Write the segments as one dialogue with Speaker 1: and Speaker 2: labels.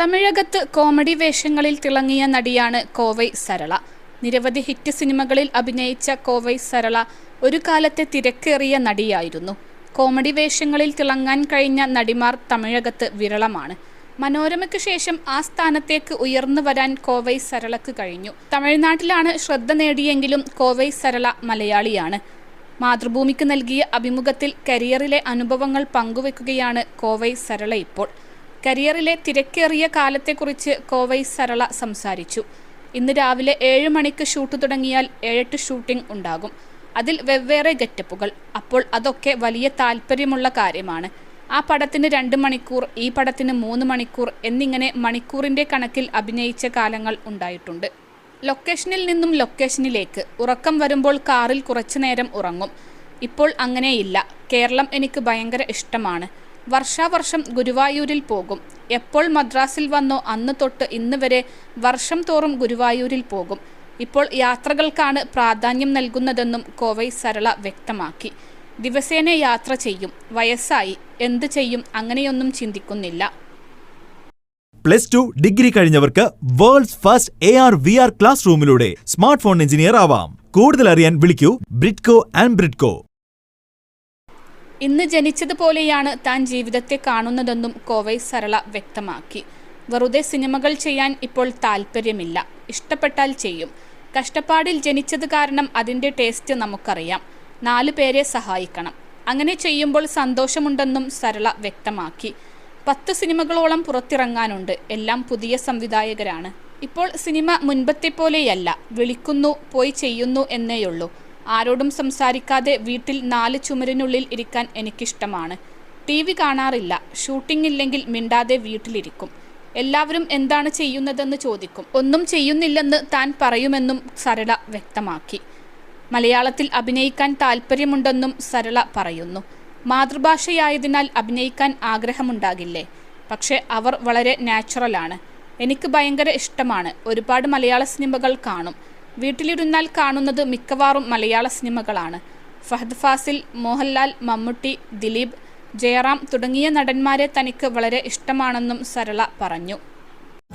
Speaker 1: തമിഴകത്ത് comedy വേഷങ്ങളിൽ തിളങ്ങിയ നടിയാണ് കോവൈ സരള. നിരവധി ഹിറ്റ് സിനിമകളിൽ അഭിനയിച്ച കോവൈ സരള ഒരു കാലത്തെ തിരക്കേറിയ നടിയായിരുന്നു. കോമഡി വേഷങ്ങളിൽ തിളങ്ങാൻ കഴിഞ്ഞ നടിമാർ തമിഴകത്ത് വിരളമാണ്. മനോരമയ്ക്ക് ശേഷം ആ സ്ഥാനത്തേക്ക് ഉയർന്നു വരാൻ കോവൈ സരളക്ക് കഴിഞ്ഞു. തമിഴ്നാട്ടിലാണ് ശ്രദ്ധ നേടിയെങ്കിലും കോവൈ സരള മലയാളിയാണ്. മാതൃഭൂമിക്ക് നൽകിയ അഭിമുഖത്തിൽ കരിയറിലെ അനുഭവങ്ങൾ പങ്കുവെക്കുകയാണ് കോവൈ സരള ഇപ്പോൾ. കരിയറിലെ തിരക്കേറിയ കാലത്തെക്കുറിച്ച് കോവൈ സരള സംസാരിച്ചു. ഇന്ന് രാവിലെ ഏഴ് മണിക്ക് ഷൂട്ട് തുടങ്ങിയാൽ ഏഴെട്ട് ഷൂട്ടിംഗ് ഉണ്ടാകും. അതിൽ വെവ്വേറെ ഗെറ്റപ്പുകൾ. അപ്പോൾ അതൊക്കെ വലിയ താല്പര്യമുള്ള കാര്യമാണ്. ആ പടത്തിന് രണ്ട് മണിക്കൂർ ഈ പടത്തിന് മൂന്ന് മണിക്കൂർ എന്നിങ്ങനെ മണിക്കൂറിന്റെ കണക്കിൽ അഭിനയിച്ച കാലങ്ങൾ ഉണ്ടായിട്ടുണ്ട്. ലൊക്കേഷനിൽ നിന്നും ലൊക്കേഷനിലേക്ക്. ഉറക്കം വരുമ്പോൾ കാറിൽ കുറച്ചു നേരം ഉറങ്ങും. ഇപ്പോൾ അങ്ങനെയില്ല. കേരളം എനിക്ക് ഭയങ്കര ഇഷ്ടമാണ്. വർഷാവർഷം ഗുരുവായൂരിൽ പോകും. എപ്പോൾ മദ്രാസിൽ വന്നോ അന്ന് തൊട്ട് ഇന്ന് വരെ വർഷം തോറും ഗുരുവായൂരിൽ പോകും. ഇപ്പോൾ യാത്രകൾക്കാണ് പ്രാധാന്യം നൽകുന്നതെന്നും കോവൈ സരള വ്യക്തമാക്കി. ദിവസേന യാത്ര ചെയ്യും. വയസ്സായി. എന്ത് ചെയ്യും അങ്ങനെയൊന്നും ചിന്തിക്കുന്നില്ല.
Speaker 2: Plus two degree കഴിഞ്ഞവർക്ക് world's first A R V R class റൂമിലൂടെ smart phone engineer ആവാം. കൂടുതൽ അറിയാൻ വിളിക്കൂ. Bridco and Bridco.
Speaker 1: ഇന്ന് ജനിച്ചതുപോലെയാണ് താൻ ജീവിതത്തെ കാണുന്നതെന്നും കോവൈ സരള വ്യക്തമാക്കി. വെറുതെ സിനിമകൾ ചെയ്യാൻ ഇപ്പോൾ താല്പര്യമില്ല ഇഷ്ടപ്പെട്ടാൽ ചെയ്യും. കഷ്ടപ്പാടിൽ ജനിച്ചത് കാരണം അതിന്റെ ടേസ്റ്റ് നമുക്കറിയാം. നാലു പേരെ സഹായിക്കണം. അങ്ങനെ ചെയ്യുമ്പോൾ സന്തോഷമുണ്ടെന്നും സരള വ്യക്തമാക്കി. പത്ത് സിനിമകളോളം പുറത്തിറങ്ങാനുണ്ട്. എല്ലാം പുതിയ സംവിധായകരാണ്. ഇപ്പോൾ സിനിമ മുൻപത്തെ പോലെയല്ല വിളിക്കുന്നു പോയി ചെയ്യുന്നു എന്നേയുള്ളൂ. ആരോടും സംസാരിക്കാതെ വീട്ടിൽ നാല് ചുമരിനുള്ളിൽ ഇരിക്കാൻ എനിക്കിഷ്ടമാണ്. ടി വി കാണാറില്ല. ഷൂട്ടിംഗ് ഇല്ലെങ്കിൽ മിണ്ടാതെ വീട്ടിലിരിക്കും. എല്ലാവരും എന്താണ് ചെയ്യുന്നതെന്ന് ചോദിക്കും. ഒന്നും ചെയ്യുന്നില്ലെന്ന് താൻ പറയുമെന്നും സരള വ്യക്തമാക്കി. മലയാളത്തിൽ അഭിനയിക്കാൻ താല്പര്യമുണ്ടെന്നും സരള പറയുന്നു. മാതൃഭാഷയായതിനാൽ അഭിനയിക്കാൻ ആഗ്രഹമുണ്ടാകില്ലേ? പക്ഷേ അവർ വളരെ നാച്ചുറലാണ്. എനിക്ക് ഭയങ്കര ഇഷ്ടമാണ്. ഒരുപാട് മലയാള സിനിമകൾ കാണും. വീട്ടിലിരുന്നാൽ കാണുന്നത് മിക്കവാറും മലയാള സിനിമകളാണ്. ഫഹദ് ഫാസിൽ മോഹൻലാൽ മമ്മൂട്ടി ദിലീപ് ജയറാം തുടങ്ങിയ നടന്മാരെ തനിക്ക് വളരെ ഇഷ്ടമാണെന്നും സരള പറഞ്ഞു.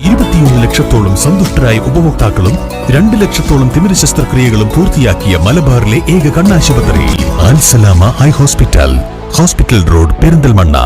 Speaker 3: ഇരുപത്തിയൊന്ന് ലക്ഷത്തോളം സന്തുഷ്ടരായ ഉപഭോക്താക്കളും രണ്ട് ലക്ഷത്തോളം തിമിര ശസ്ത്രക്രിയകളും പൂർത്തിയാക്കിയ മലബാറിലെ ഏക കണ്ണാശുപത്രി eye hospital. Hospital road Perinthalmanna.